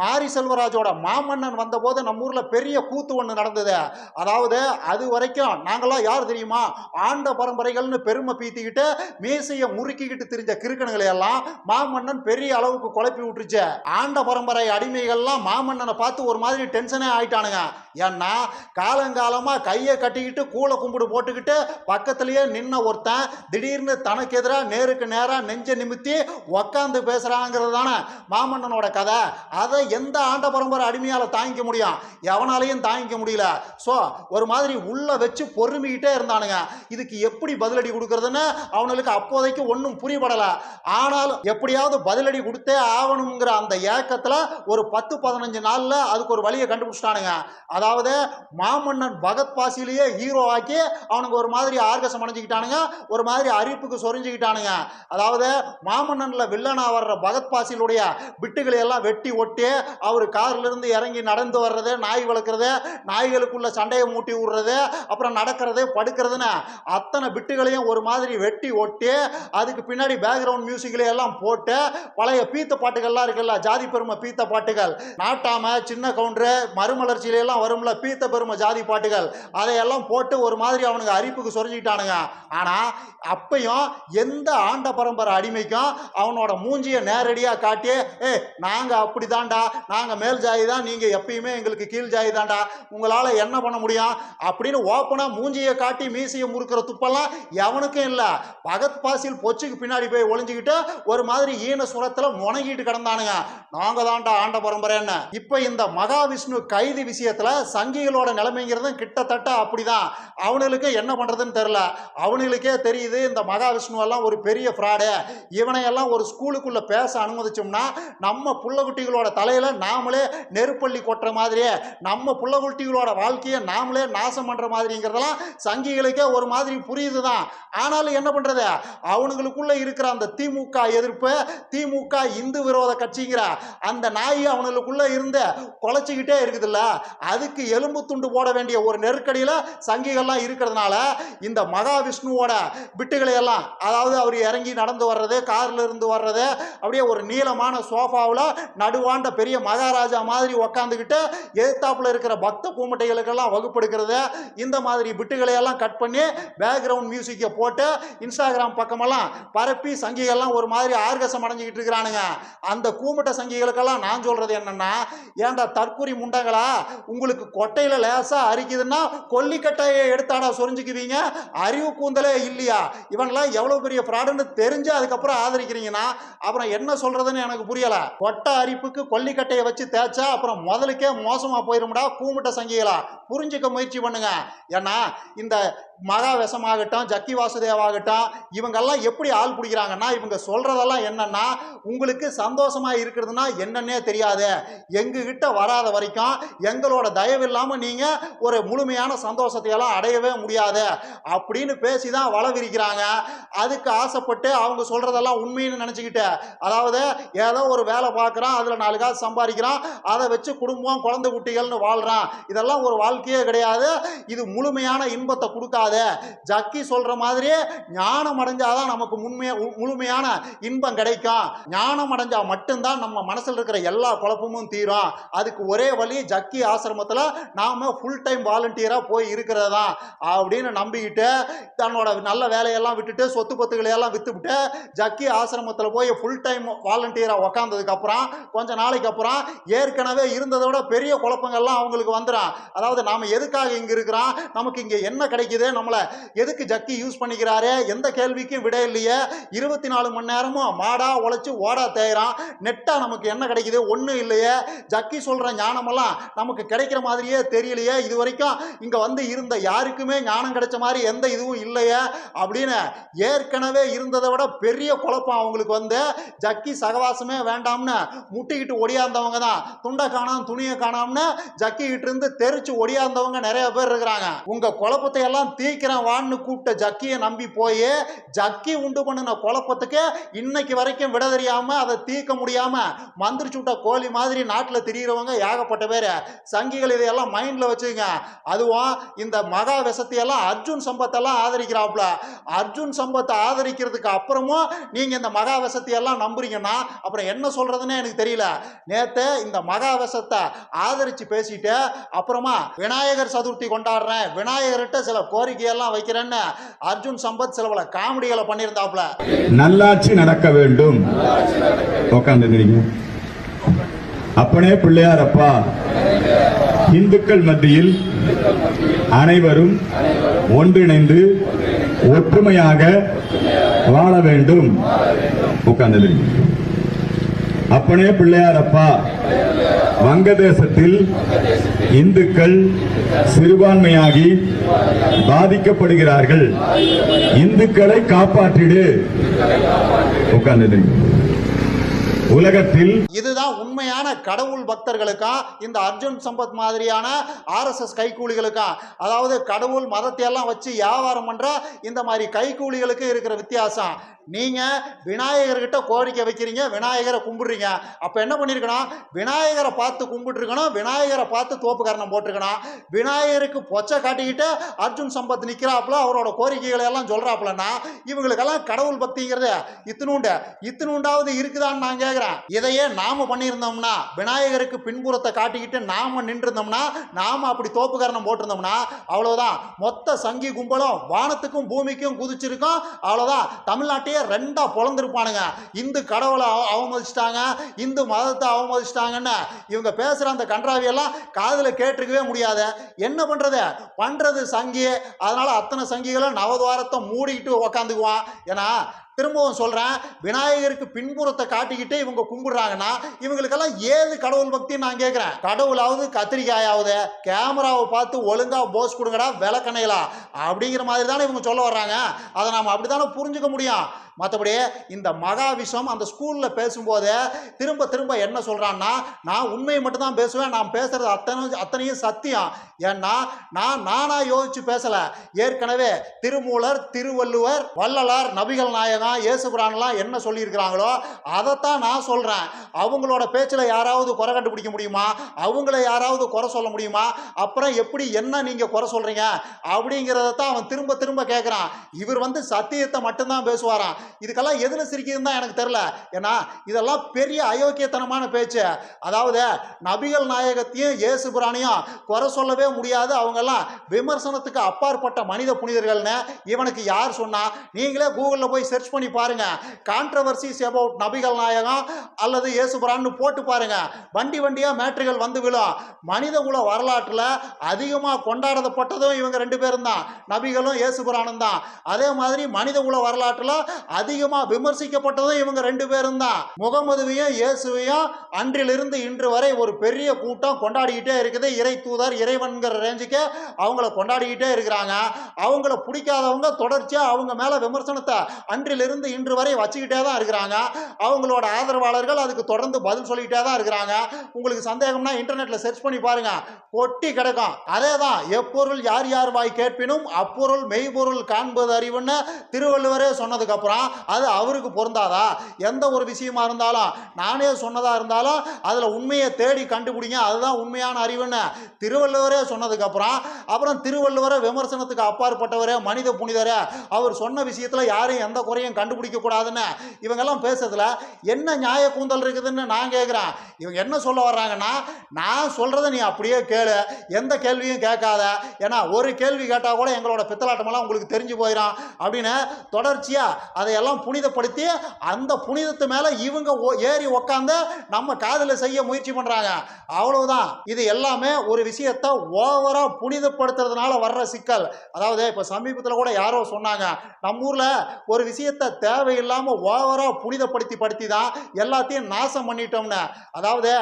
மாரி செல்வராஜோட மாமன்னன் வந்தபோது நம்ம ஊரில் பெரிய கூத்து ஒன்று நடந்தது. அதாவது அது வரைக்கும் நாங்களாம் யார் தெரியுமா? ஆண்ட பரம்பரைகள்னு பெருமை பீத்திக்கிட்டு மீசையை முறுக்கிக்கிட்டு திரிஞ்ச கிறுக்கணுகளை எல்லாம் மாமன்னன் பெரிய அளவுக்கு குழப்பி விட்டுருச்சு. ஆண்ட பரம்பரை அடிமைகள்லாம் மாமன்னனை பார்த்து ஒரு மாதிரி டென்ஷனே ஆயிட்டானுங்க. ஏன்னா காலங்காலமாக கையை கட்டிக்கிட்டு கூளை கும்பிடு போட்டுக்கிட்டு பக்கத்துலேயே நின்ன ஒருத்தன் திடீர்னு தனக்கு எதிராக நேருக்கு நேராக நெஞ்ச நிமித்தி உக்காந்து பேசுகிறாங்கிறது தானே மாமன்னனோட கதை. அதை எந்த ஆண்ட பரம்பரை அடிமையால் தாங்கிக்க முடியும்? எவனாலையும் தாங்கிக்க முடியல. ஸோ ஒரு மாதிரி உள்ளே வச்சு பொறுமிக்கிட்டே இருந்தானுங்க. இதுக்கு எப்படி பதிலடி கொடுக்கறதுன்னு அவனுக்கு அப்போதைக்கு ஒன்றும் புரியப்படலை ஆனாலும் எப்படியாவது பதிலடி கொடுத்தே ஆகணுங்கிற அந்த ஏக்கத்தில் ஒரு பத்து பதினஞ்சு நாளில் அதுக்கு ஒரு வழியை கண்டுபிடிச்சிட்டானுங்க. அதாவது மாமன்னன் பகத் பாசிலேயே ஹீரோ ஆக்கி அவனுக்கு ஒரு மாதிரி ஆர்கசம் அடைஞ்சிக்கிட்டானுங்க. ஒரு மாதிரி அரிப்புக்கு சொரிஞ்சுக்கிட்டானுங்க. அதாவது மாமன்னனில் வில்லனா வர்ற பகத் பாசிலுடைய பிட்டுகளை எல்லாம் வெட்டி ஒட்டி அவர் கார்லேருந்து இறங்கி நடந்து வர்றது நாய் வளர்க்குறது நாய்களுக்குள்ள சண்டையை மூட்டி விடுறது அப்புறம் நடக்கிறது படுக்கிறதுன்னு அத்தனை பிட்டுகளையும் ஒரு மாதிரி வெட்டி ஒட்டி அதுக்கு பின்னாடி பேக்ரவுண்ட் மியூசிக்களை எல்லாம் போட்டு பழைய பீத்த பாட்டுகள்லாம் இருக்குல்ல ஜாதி பெருமை பீத்த பாட்டுகள். நாட்டாம சின்ன கவுண்டரு மறுமலர்ச்சியில எல்லாம் வரும்ல பீத்த பெருமை ஜாதி பாட்டுகள். அதையெல்லாம் போட்டு ஒரு மாதிரி அவனுங்க அரிப்புக்கு சொரிஞ்சுக்கிட்டானுங்க. ஆனால் அப்பையும் எந்த ஆண்ட பரம்பரை அடிமைக்கும் அவனோட மூஞ்சியை நேரடியாக காட்டி ஏ நாங்கள் அப்படி தான்டா நாங்கள் மேல் ஜாதி தான் நீங்கள் எப்பயுமே எங்களுக்கு கீழ் ஜாதி தான்டா. உங்களால் என்ன பண்ண முடியும்? அப்படின்னு ஓப்பனாக மூஞ்சியை காட்டி மீசையை முறுக்கிற துப்பெல்லாம் எவனுக்கும் இல்லை. பகத் பாசில் பொச்சுக்கு பின்னாடி போய் ஒளிஞ்சுக்கிட்டு ஒரு மாதிரி ஈன சுரத்தில் முணங்கிட்டு கிடந்தானுங்க. நாங்கள் தான்டா ஆண்ட பரம்பரைன்னு. இப்போ இந்த மகாவிஷ்ணு கைதி விஷயத்தில் சங்கிகளோட நிலைமைங்கிறதும் கிட்டத்தட்ட அப்படிதான். அவனுக்கு என்ன பண்ணுறதுன்னு தெரில அவனுங்களுக்கே தெரியுது இந்த மகாவிஷ்ணு எல்லாம் ஒரு பெரிய ஃப்ராடு இவனையெல்லாம் ஒரு ஸ்கூலுக்குள்ளே பேச அனுமதிச்சோம்னா நம்ம புள்ளகுட்டிகளோட தலையில் நாமளே நெருப்பள்ளி கொட்டுற மாதிரியே நம்ம புள்ளகுட்டிகளோட வாழ்க்கையை நாமளே நாசம் பண்ணுற மாதிரிங்கிறதெல்லாம் சங்கிகளுக்கே ஒரு மாதிரி புரியுது தான் ஆனாலும் என்ன பண்ணுறது அவனுங்களுக்குள்ள இருக்கிற அந்த திமுக எதிர்ப்பு திமுக இந்து விரோத கட்சிங்கிற அந்த நாய் அவனுங்களுக்குள்ள இருந்து குலைச்சிக்கிட்டே இருக்குதுல்ல? அதுக்கு எலும்பு துண்டு போட வேண்டிய ஒரு நெருக்கடியில் சங்கிகள்லாம் இருக்கிறதுனால இந்த மகாவிஷ்ணுவோட விட்டுகளை எல்லாம் அதாவது அவர் இறங்கி நடந்து வர்றது கார்ல இருந்து வர்றது அப்படியே ஒரு நீளமான சோஃபாவில் நடுவாண்ட பெரிய மகாராஜா மாதிரி உக்காந்துக்கிட்டு எதிர்த்தாப்புல இருக்கிற பக்த பூமட்டைகளுக்கெல்லாம் வகுப்பெடுக்கிறது இந்த மாதிரி பிட்டுகளையெல்லாம் கட் பண்ணி பேக்ரவுண்ட் மியூசிக்கை போட்டு இன்ஸ்டாகிராம் பக்கமெல்லாம் பரப்பி சங்கிகள்லாம் ஒரு மாதிரி ஆர்கசம் அடைஞ்சிக்கிட்டு இருக்கிறானுங்க. அந்த கூமட்ட சங்கிகளுக்கெல்லாம் நான் சொல்றது என்னன்னா ஏன்டா தற்குறி முண்டங்களா? உங்களுக்கு கொட்டையில லேசா அரிக்குதுன்னா கொல்லிக்கட்டையை எடுத்தாடா சொரிஞ்சுக்குவீங்க? அறிவு கூந்தலே இல்லையா? இவன்லாம் எவ்வளவு பெரிய ஃப்ராடுன்னு தெரிஞ்சு அதுக்கப்புறம் ஆதரிக்கிறீங்கன்னா அப்புறம் என்ன சொல்றதுன்னு எனக்கு புரியல. கொட்டை அரிப்புக்கு ஜல்லிக்கட்டையை வச்சு தேய்ச்சா அப்புறம் முதலுக்கே மோசமா போயிருமுடா கூமுட்ட சங்கிகளா? புரிஞ்சுக்க முயற்சி பண்ணுங்க. ஏன்னா இந்த மகா விஷமாகட்டும் ஜக்கி வாசுதேவாகட்டும் இவங்கெல்லாம் எப்படி ஆள் பிடிக்கிறாங்கன்னா இவங்க சொல்கிறதெல்லாம் என்னென்னா உங்களுக்கு சந்தோஷமாக இருக்கிறதுனா என்னன்னே தெரியாது. எங்ககிட்ட வராத வரைக்கும் எங்களோட தயவு இல்லாமல் நீங்கள் ஒரு முழுமையான சந்தோஷத்தை எல்லாம் அடையவே முடியாது அப்படின்னு பேசி தான் வள விரிக்கிறாங்க அதுக்கு ஆசைப்பட்டு அவங்க சொல்கிறதெல்லாம் உண்மைன்னு நினச்சிக்கிட்டு அதாவது ஏதோ ஒரு வேலை பார்க்குறான் அதில் நாலு காசு சம்பாதிக்கிறான் அதை வச்சு குடும்பம் குழந்தை குட்டிகள்னு வாழ்கிறான் இதெல்லாம் ஒரு வாழ்க்கையே கிடையாது. இது முழுமையான இன்பத்தை கொடுக்காது. ஜக்கி சொல்கிற மாதிரி ஞானம் அடைஞ்சாதான் நமக்கு முழுமையா முழுமையான இன்பம் கிடைக்கும். ஞானம் அடைஞ்சா மட்டும்தான் நம்ம மனசில் இருக்கிற எல்லா குழப்பமும் தீரும். அதுக்கு ஒரே வழி ஜக்கி ஆசிரமத்தில் நாம ஃபுல் டைம் வாலண்டியராக போய் இருக்கிறது தான் அப்படின்னு நம்பிக்கிட்டு தன்னோட நல்ல வேலையெல்லாம் விட்டுட்டு சொத்து பத்துக்களை எல்லாம் விற்றுவிட்டு ஜக்கி ஆசிரமத்தில் போய் ஃபுல் டைம் வாலண்டியராக உக்காந்ததுக்கப்புறம் கொஞ்ச நாளைக்கு அப்புறம் ஏற்கனவே இருந்ததை விட பெரிய குழப்பங்கள்லாம் அவங்களுக்கு வந்துடும் அதாவது நாம் எதுக்காக இங்கே இருக்கிறோம்? நமக்கு இங்கே என்ன கிடைக்குது? நம்மளை எதுக்கு ஜக்கி யூஸ் பண்ணிக்கிறாரு? எந்த கேள்விக்கும் விட இல்லையே. இருபத்தி நாலு மணி நேரமும் மாடா உழைச்சி ஓடா தேயிறான். நெட்டா நமக்கு என்ன கிடைக்குது? ஒன்றும் இல்லையே. ஜக்கி சொல்கிற ஞானமெல்லாம் நமக்கு கிடைக்கிற மாதிரியே தெரியலையே. இது வரைக்கும் இங்கே வந்து இருந்த யாருக்குமே ஞானம் கிடைச்ச மாதிரி எந்த இதுவும் இல்லையே அப்படின்னு ஏற்கனவே இருந்ததை விட பெரிய குழப்பம் அவங்களுக்கு வந்து. ஜக்கி சகவாசமே வேண்டாம்னு முட்டிக்கிட்டு ஒடியாந்தவங்க தான். துண்டை காணாம் துணியை காணாம்னு ஜக்கி கிட்ட இருந்து தெரிச்சு ஒடியாந்தவங்க நிறைய பேர் இருக்கிறாங்க. உங்க குழப்பத்தை எல்லாம் தீ சீக்கிரம் வான்னு கூப்பிட்ட ஜக்கியை நம்பி போய் ஜக்கி உண்டு பண்ணின குழப்பத்துக்கு இன்னைக்கு வரைக்கும் விட தெரியாம அதை தீர்க்க முடியாம மந்திரிச்சு விட்ட கோழி மாதிரி நாட்டில் திரியிறவங்க ஏகப்பட்ட பேர். சங்கிகள் இதையெல்லாம் மைண்டில் வச்சுங்க. அதுவும் இந்த மகா விஷத்தையெல்லாம் அர்ஜுன் சம்பத்தெல்லாம் ஆதரிக்கிறாப்புல. அர்ஜுன் சம்பத்தை ஆதரிக்கிறதுக்கு அப்புறமும் நீங்கள் இந்த மகா விஷத்தையெல்லாம் நம்புறீங்கன்னா அப்புறம் என்ன சொல்கிறதுனே எனக்கு தெரியல. நேற்று இந்த மகா விஷத்தை ஆதரித்து பேசிட்டு அப்புறமா விநாயகர் சதுர்த்தி கொண்டாடுறேன். விநாயகர்கிட்ட சில கோரிக்கையெல்லாம் வைக்கிறேன்னு அர்ஜுன் சம்பத் சில பல காமெடிகளை பண்ணியிருந்தாப்ல நல்லாட்சி நடக்க வேண்டும். உட்காந்து அப்பனே பிள்ளையார் அப்பா இந்துக்கள் மத்தியில் அனைவரும் ஒன்றிணைந்து ஒற்றுமையாக வாழ வேண்டும். உட்கார்ந்து அப்பனே பிள்ளையாரப்பா வங்கதேசத்தில் இந்துக்கள் சிறுபான்மையாகி பாதிக்கப்படுகிறார்கள். இந்துக்களை காப்பாற்றிடு. உட்கார்ந்து உலகத்தில் இதுதான் உண்மையான கடவுள் பக்தர்களுக்கும் இந்த அர்ஜுன் சம்பத் மாதிரியான ஆர்எஸ்எஸ் கைக்கூலிகளுக்கும் அதாவது கடவுள் மதத்தை எல்லாம் வச்சு வியாபாரம் பண்ற இந்த மாதிரி கைக்கூலிகளுக்கு இருக்கிற வித்தியாசம். நீங்க விநாயகர்கிட்ட கோரிக்கை வைக்கிறீங்க விநாயகரை கும்பிடுறீங்க. அப்ப என்ன பண்ணிருக்கணும்? விநாயகரை பார்த்து கும்பிட்டுருக்கணும் விநாயகரை பார்த்து தோப்புக்கரணம் போட்டிருக்கணும். விநாயகருக்கு பொச்சை காட்டிக்கிட்டு அர்ஜுன் சம்பத் நிற்கிறாப்புல அவரோட கோரிக்கைகளை எல்லாம் சொல்றாப்புலன்னா இவங்களுக்கெல்லாம் கடவுள் பக்திங்கிறது இத்தினூண்டு. இத்தினூண்டாவது இருக்குதான்னு நான் கேட்குறேன் இதையே நாம பண்ணியிருந்தோம்னா விநாயகருக்கு பின்புறத்தை காட்டிக்கிட்டு நாம நின்றுருந்தோம்னா நாம அப்படி தோப்புக்காரணம் போட்டிருந்தோம்னா அவ்வளவுதான். மொத்த சங்கி கும்பலும் வானத்துக்கும் பூமிக்கும் குதிச்சிருக்கும். அவ்வளவுதான். தமிழ்நாட்டையே ரெண்டா பொழந்திருப்பானுங்க. இந்து கடவுளை அவ- அவமதிச்சிட்டாங்க. இந்து மதத்தை அவமதிச்சிட்டாங்கன்னு இவங்க பேசுற அந்த கன்றாவியெல்லாம் காதில் கேட்டிருக்கவே முடியாது. என்ன பண்றது? பண்றது சங்கி. அதனால அத்தனை சங்கிகளும் நவதுவாரத்தை மூடிக்கிட்டு உக்காந்துக்குவான். ஏன்னா திரும்பவும் சொல்கிறேன் விநாயகருக்கு பின்புறத்தை காட்டிக்கிட்டு இவங்க கும்பிடுறாங்கன்னா இவங்களுக்கெல்லாம் ஏது கடவுள் பக்தி நான் கேட்குறேன் கடவுளாவது கத்திரிக்காயாவது கேமராவை பார்த்து ஒழுங்காக போஸ் கொடுங்கடா விளக்கணையலா அப்படிங்கிற மாதிரி தானே இவங்க சொல்ல வர்றாங்க. அதை நாம் அப்படி தானே புரிஞ்சுக்க முடியும். மற்றபடி இந்த மகாவிஷம் அந்த ஸ்கூலில் பேசும்போது திரும்ப திரும்ப என்ன சொல்கிறான்னா நான் உண்மையை மட்டும்தான் பேசுவேன் நான் பேசுறது அத்தனை அத்தனையும் சத்தியம். ஏன்னா நான் நானாக யோசிச்சு பேசலை. ஏற்கனவே திருமூலர் திருவள்ளுவர் வள்ளலார் நபிகள் நாயகம் இயேசுபுரான்லாம் என்ன சொல்லியிருக்கிறாங்களோ அதைத்தான் நான் சொல்கிறேன் அவங்களோட பேச்சில் யாராவது குறை கண்டுபிடிக்க முடியுமா? அவங்கள யாராவது குறை சொல்ல முடியுமா? அப்புறம் எப்படி என்ன நீங்கள் குறை சொல்கிறீங்க அப்படிங்கிறத தான் அவன் திரும்ப திரும்ப கேட்குறான் இவர் வந்து சத்தியத்தை மட்டும்தான் பேசுவாராம். இதுக்கெல்லாம் எதில் சிரிக்குதுன்னு தான் எனக்கு தெரில ஏன்னா இதெல்லாம் பெரிய அயோக்கியத்தனமான பேச்சு. அதாவது நபிகள் நாயகத்தையும் இயேசு குறை சொல்லவே முடியாது. அவங்கெல்லாம் விமர்சனத்துக்கு அப்பாற்பட்ட மனித புனிதர்கள்னு இவனுக்கு யார் சொன்னால் நீங்களே கூகுளில் போய் சர்ச் பண்ணி பாருங்கள் கான்ட்ரவர்சிஸ் அபவுட் நபிகள் நாயகம் அல்லது இயேசு புரான்னு போட்டு பாருங்கள் வண்டி வண்டியாக மேட்ரிகள் வந்து விழும். மனித குல வரலாற்றில் அதிகமாக கொண்டாடப்பட்டதும் இவங்க ரெண்டு பேரும் தான். நபிகளும் இயேசு புராணம் தான். அதே மாதிரி மனித குல வரலாற்றில் அதிகமாக விமர்சிக்கப்பட்டதும் இவங்க ரெண்டு பேரும் தான். முகமதுவையும் இயேசுவையும் அன்றிலிருந்து இன்று வரை ஒரு பெரிய கூட்டம் கொண்டாடிக்கிட்டே இருக்குது. இறை தூதர் இறைவன்கிற ரேஞ்சுக்கு அவங்கள கொண்டாடிக்கிட்டே இருக்கிறாங்க. அவங்கள பிடிக்காதவங்க தொடர்ச்சியாக அவங்க மேலே விமர்சனத்தை அன்றிலிருந்து இன்று வரை வச்சுக்கிட்டே தான் இருக்கிறாங்க. அவங்களோட ஆதரவாளர்கள் அதுக்கு தொடர்ந்து பதில் சொல்லிக்கிட்டே தான் இருக்கிறாங்க. உங்களுக்கு சந்தேகம்னா இன்டர்நெட்டில் சர்ச் பண்ணி பாருங்க. கொட்டி கிடக்கும். அதே தான். எப்பொருள் யார் யார் வாய் கேட்பினும் அப்பொருள் மெய்பொருள் காண்பது அறிவுன்னு திருவள்ளுவரே சொன்னதுக்கப்புறம் அது அவருக்கு பொருந்தாதா? எந்த ஒரு விஷயமா இருந்தாலும் நானே சொன்னதா இருந்தாலும் அதில் உண்மையை தேடி கண்டுபிடிங்க. அதுதான் உண்மையான அறிவுன்னு திருவள்ளுவரே சொன்னதுக்கப்புறம் அப்புறம் திருவள்ளுவரை விமர்சனத்துக்கு அப்பாற்பட்டவரே மனித புனிதரே. அவர் சொன்ன விஷயத்தில் யாரையும் எந்த குறையும் கண்டுபிடிக்க கூடாதுன்னு இவங்கெல்லாம் பேசுறதுல என்ன நியாய கூந்தல் இருக்குதுன்னு நான் கேட்குறேன் இவங்க என்ன சொல்ல வர்றாங்கன்னா நான் சொல்கிறத நீ அப்படியே கேளு. எந்த கேள்வியும் கேட்காத. ஏன்னா ஒரு கேள்வி கேட்டால் கூட எங்களோட பித்தலாட்டமெல்லாம் உங்களுக்கு தெரிஞ்சு போயிடும் அப்படின்னு தொடர்ச்சியாக அதையெல்லாம் புனிதப்படுத்தி அந்த புனிதத்து மேலே இவங்க ஏறி உக்காந்து நம்ம காதில் செய்ய முயற்சி பண்ணுறாங்க அவ்வளவுதான். இது எல்லாமே ஒரு விஷயத்தை ஓவராக புனிதப்படுத்துறதுனால வர்ற சிக்கல். அதாவது இப்போ சமீபத்தில் கூட யாரோ சொன்னாங்க நம்ம ஊரில் ஒரு விஷயத்தை தேவையில்லாமல் ஓவராக புனிதப்படுத்தி படுத்தி தான் எல்லாத்தையும் நாசம் பண்ணிட்டோம்னு. அதாவது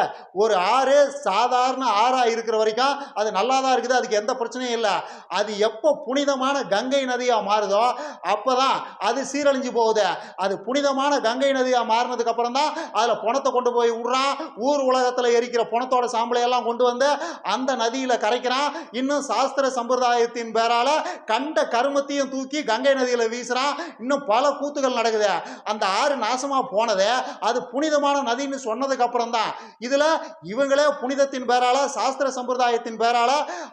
ஒரு ஆறு சாதாரண ஆறாக இருக்கிற வரைக்கும் அது நல்லா தான் இருக்குது அதுக்கு எந்த பிரச்சனையும் இல்லை. அது எப்போ புனிதமான கங்கை நதியாக மாறுதோ அப்போ தான் அது சீரழிஞ்சு போகும். போகுது அது புனிதமான கங்கை நதியா மாறினதுக்கு அப்புறம் தான் அதுல பணத்தை கொண்டு போய் விடுறான் ஊர் உலகத்துல எரிக்கிற பணத்தோட சாம்பலை எல்லாம் கொண்டு வந்து அந்த நதியில் கரைக்கிறான் இன்னும் சாஸ்திர சம்பிரதாயத்தின் பேரால கண்ட கருமத்தையும் தூக்கி கங்கை நதியில வீசுறான் இன்னும் பல கூத்துகள் நடக்குது. அந்த ஆறு நாசமா போனது அது புனிதமான நதின்னு சொன்னதுக்கு அப்புறம் தான். இதுல இவங்களே புனிதத்தின் பேரால சாஸ்திர சம்பிரதாயத்தின் பேரால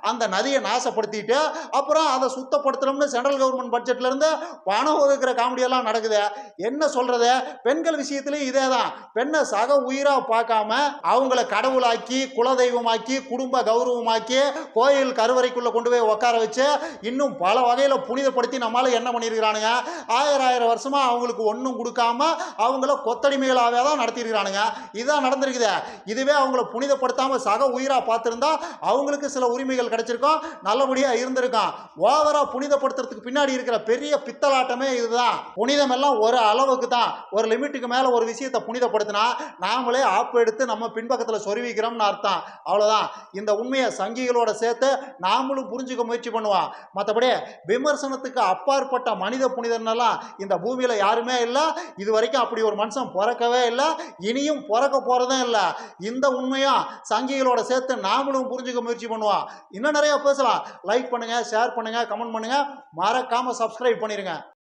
அந்த நதியை நாசப்படுத்திட்டு அப்புறம் அதை சுத்தப்படுத்தணும்னு சென்ட்ரல் கவர்மெண்ட் பட்ஜெட்ல இருந்து பணம் ஒதுக்குற காமெடி எல்லாம் நடக்குது? என்ன சொல்றது? பெண்கள் விஷயத்திலயும் இதே தான் பெண்ணை சக உயிரா பார்க்காம அவங்கள கடவுளாக்கி குலதெய்வமாக்கி குடும்ப கௌரவமாக்கி கோயில் கருவறைக்குள்ள கொண்டு போய் உட்கார வச்சு இன்னும் பல வகையில புனிதப்படுத்தி நம்மளால என்ன பண்ணியிருக்கிறானுங்க? ஆயிரம் ஆயிரம் வருஷமா அவங்களுக்கு ஒன்றும் கொடுக்காம அவங்கள கொத்தடிமைகளாகவே தான் நடத்தியிருக்கிறானுங்க. இதுதான் நடந்திருக்குது. இதுவே அவங்கள புனிதப்படுத்தாம சக உயிரா பார்த்திருந்தா அவங்களுக்கு சில உரிமைகள் கிடைச்சிருக்கும். நல்லபடியா இருந்திருக்கும். ஓவரா புனிதப்படுத்துறதுக்கு பின்னாடி இருக்கிற பெரிய பித்தலாட்டமே இதுதான். புனித புனிதம் எல்லாம் ஒரு அளவுக்கு தான் ஒரு லிமிட்டுக்கு மேலே ஒரு விஷயத்தை புனிதப்படுத்தினா நாமளே ஆப்பு எடுத்து நம்ம பின்பக்கத்தில் சொருவிக்கிறோம்னு அர்த்தம். அவ்வளோதான் இந்த உண்மையை சங்கிகளோட சேர்த்து நாமளும் புரிஞ்சுக்க முயற்சி பண்ணுவோம். மற்றபடி விமர்சனத்துக்கு அப்பாற்பட்ட மனித புனிதன்னெல்லாம் இந்த பூமியில் யாருமே இல்லை. இது வரைக்கும் அப்படி ஒரு மனுஷன் பிறக்கவே இல்லை. இனியும் பிறக்க போகிறதும் இல்லை. இந்த உண்மையும் சங்கிகளோட சேர்த்து நாமளும் புரிஞ்சுக்க முயற்சி பண்ணுவோம். இன்னும் நிறைய பேசலாம். லைக் பண்ணுங்கள் ஷேர் பண்ணுங்கள் கமெண்ட் பண்ணுங்க. மறக்காமல் சப்ஸ்கிரைப் பண்ணிடுங்க